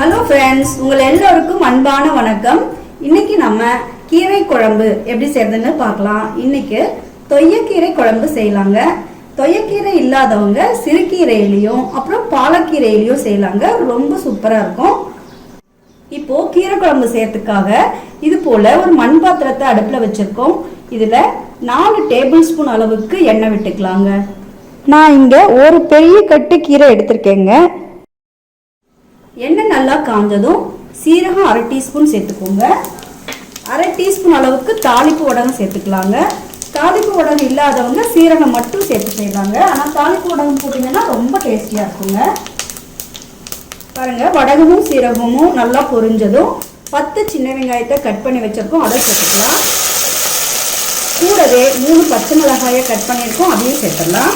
Hello friends உங்கள் எல்லோருக்கும் அன்பான வணக்கம். இன்னைக்கு நம்ம கீரை குழம்பு எப்படி செய்யறதுன்னு பார்க்கலாம். இன்னைக்கு தொய்யக்கீரை குழம்பு செய்யலாங்க. தொய்யக்கீரை இல்லாதவங்க சிறுகீரையிலையும் அப்புறம் பாலக்கீரையிலையும் செய்யலாங்க. ரொம்ப சூப்பராக இருக்கும். இப்போ கீரை குழம்பு செய்யறதுக்காக இது போல ஒரு மண் பாத்திரத்தை அடுப்பில் வச்சிருக்கோம். இதில் நாலு டேபிள் ஸ்பூன் அளவுக்கு எண்ணெய் விட்டுக்கலாங்க. நான் இங்கே ஒரு பெரிய கட்டு கீரை எடுத்திருக்கேங்க. எண்ணெய் நல்லா காஞ்சதும் சீரகம் அரை டீஸ்பூன் சேர்த்துக்கோங்க. அரை டீஸ்பூன் அளவுக்கு தாளிப்பு உடகம் சேர்த்துக்கலாங்க. தாளிப்பு உடம்பு இல்லாதவங்க சீரகம் மட்டும் சேர்த்து செய்வாங்க ஆனால் தாளிப்பு உடகம் போட்டிங்கன்னா ரொம்ப டேஸ்டியாக இருக்குங்க. பாருங்கள் வடகமும் சீரகமும் நல்லா பொரிஞ்சதும் பத்து சின்ன வெங்காயத்தை கட் பண்ணி வச்சிருக்கோம். அதை சேர்த்துக்கலாம். கூடவே மூணு பச்சை மிளகாயை கட் பண்ணியிருக்கோம். அதையும் சேர்த்துடலாம்.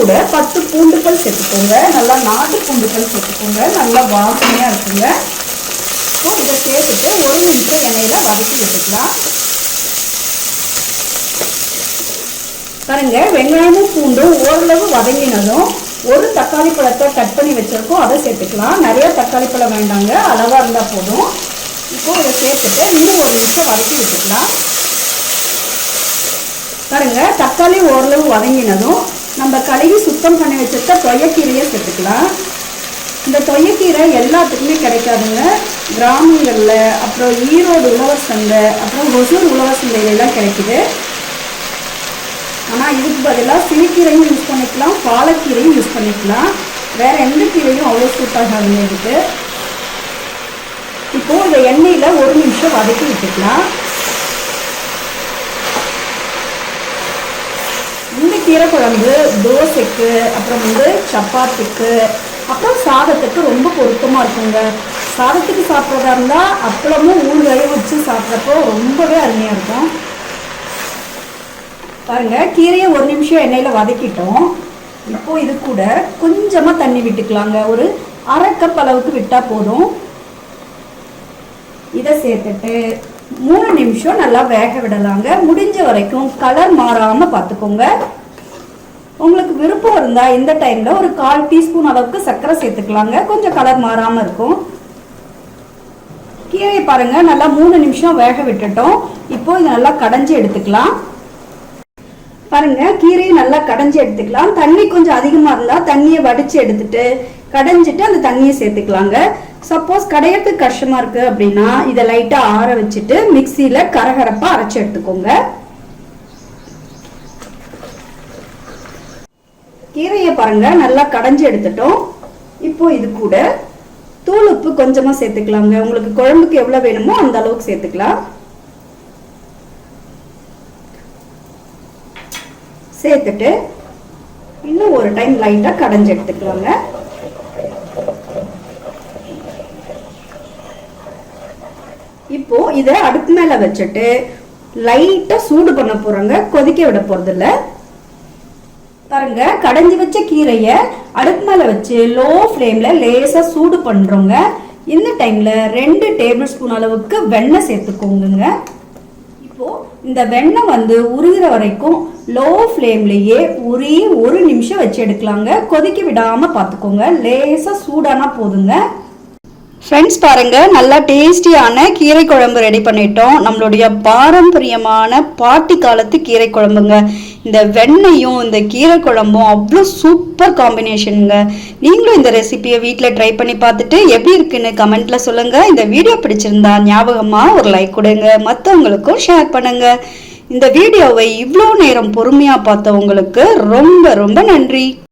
கூட பத்து பூண்டுகள் சேர்த்துக்கோங்க. நல்லா நாட்டு பூண்டுகள் சேர்த்துக்கோங்க. நல்லா வாசனையாக இருக்குங்க. இப்போ இதை சேர்த்துட்டு ஒரு நிமிஷம் எண்ணெயில் வதக்கி விட்டுக்கலாம். பாருங்க வெங்காயமும் பூண்டும் ஓரளவு வதங்கினதும் ஒரு தக்காளி பழத்தை கட் பண்ணி வச்சிருக்கோம். அதை சேர்த்துக்கலாம். நிறைய தக்காளி பழம் வேண்டாங்க. அளவாக இருந்தால் போதும். இப்போ இதை சேர்த்துட்டு இன்னும் ஒரு நிமிஷம் வதக்கி விட்டுக்கலாம். பாருங்க தக்காளி ஓரளவு வதங்கினதும் நம்ம கழுவி சுத்தம் பண்ணி வச்சிருக்க தொயக்கீரையை சேர்த்துக்கலாம். இந்த தொயக்கீரை எல்லாத்துக்குமே கிடைக்காதுங்க. கிராமங்களில் அப்புறம் ஈரோடு உழவர் சந்தை அப்புறம் ஒசூர் உழவர் சந்தையிலலாம் கிடைக்குது. ஆனால் இதுக்கு பதிலாக சிறுக்கீரையும் யூஸ் பண்ணிக்கலாம் பாலக்கீரையும் யூஸ் பண்ணிக்கலாம். வேறு எந்த கீரையும் அவ்வளோ சூட்டாகாதுங்க இதுக்கு. இப்போது இந்த எண்ணெயில் ஒரு நிமிஷம் வதக்கி விட்டுக்கலாம். கீரைக்குழம்பு கீரை குழம்பு தோசைக்கு அப்புறம் வந்து சப்பாத்திக்கு அப்புறம் சாதத்துக்கு ரொம்ப பொருத்தமாக இருக்குங்க. சாதத்துக்கு சாப்பிட்றதா இருந்தால் அப்பளமும் ஊறுகாயும் வச்சு சாப்பிட்றப்போ ரொம்பவே அருமையாக இருக்கும். பாருங்கள் கீரையை ஒரு நிமிஷம் எண்ணெயில் வதக்கிட்டோம். இப்போ இது கூட கொஞ்சமாக தண்ணி விட்டுக்கலாங்க. ஒரு அரை கப் அளவுக்கு விட்டால் போதும். இதை சேர்த்துட்டு மூணு நிமிஷம் நல்லா வேக விடலாங்க. முடிஞ்ச வரைக்கும் கலர் மாறாமல் பார்த்துக்கோங்க. உங்களுக்கு விருப்பம் இருந்தால் இந்த டைமில் ஒரு கால் டீஸ்பூன் அளவுக்கு சர்க்கரை சேர்த்துக்கலாங்க. கொஞ்சம் கலர் மாறாமல் இருக்கும். கீரையை பாருங்கள் நல்லா மூணு நிமிஷம் வேக விட்டுட்டோம். இப்போ இதை நல்லா கடைஞ்சி எடுத்துக்கலாம். பாருங்க கீரையை நல்லா கடைஞ்சி எடுத்துக்கலாம். தண்ணி கொஞ்சம் அதிகமாக இருந்தால் தண்ணியை வடித்து எடுத்துட்டு கடைஞ்சிட்டு அந்த தண்ணியை சேர்த்துக்கலாங்க. சப்போஸ் கடையிறதுக்கு கஷ்டமாக இருக்குது அப்படின்னா இதை லைட்டாக ஆற வச்சுட்டு மிக்சியில் கரகரப்பாக அரைச்சி எடுத்துக்கோங்க. கீரையை பாருங்க நல்லா கடைஞ்சி எடுத்துட்டோம். இப்போ இது கூட தூள் உப்பு கொஞ்சமாக சேர்த்துக்கலாங்க உங்களுக்கு குழம்புக்கு எவ்வளோ வேணுமோ அந்த அளவுக்கு சேர்த்துக்கலாம். சேர்த்துட்டு இன்னும் ஒரு டைம் லைட்டாக கடைஞ்சி எடுத்துக்கலாங்க. இப்போ இதை அடுப்பு மேலே வச்சுட்டு லைட்டாக சூடு பண்ண போகிறோங்க கொதிக்க விட போகிறதில்ல பாருங்க கடைஞ்சி வச்ச கீரையை அடுப்பு மேலே வச்சு லோ ஃப்ளேமில் லேசாக சூடு பண்ணுறோங்க இந்த டைமில் ரெண்டு டேபிள் ஸ்பூன் அளவுக்கு வெண்ணெய் சேர்த்துக்கோங்க இப்போ இந்த வெண்ணெய் வந்து உருகிற வரைக்கும் லோ ஃப்ளேம்லேயே உரி ஒரு நிமிஷம் வச்சு எடுக்கலாங்க. கொதிக்க விடாமல் பார்த்துக்கோங்க லேசாக சூடானா போதுங்க. ஃப்ரெண்ட்ஸ் பாருங்க நல்லா டேஸ்டியான கீரை குழம்பு ரெடி பண்ணிட்டோம். நம்மளுடைய பாரம்பரியமான பாட்டி காலத்து கீரை குழம்புங்க இந்த வெண்ணெயும் இந்த கீரை குழம்பும் அவ்வளோ சூப்பர் காம்பினேஷனுங்க நீங்களும் இந்த ரெசிபியை வீட்டில் ட்ரை பண்ணி பார்த்துட்டு எப்படி இருக்குன்னு கமெண்ட்ல சொல்லுங்க. இந்த வீடியோ பிடிச்சிருந்தா ஞாபகமாக ஒரு லைக் கொடுங்க. மற்றவங்களுக்கும் ஷேர் பண்ணுங்க. இந்த வீடியோவை இவ்வளோ நேரம் பொறுமையாக பார்த்தவங்களுக்கு ரொம்ப ரொம்ப நன்றி.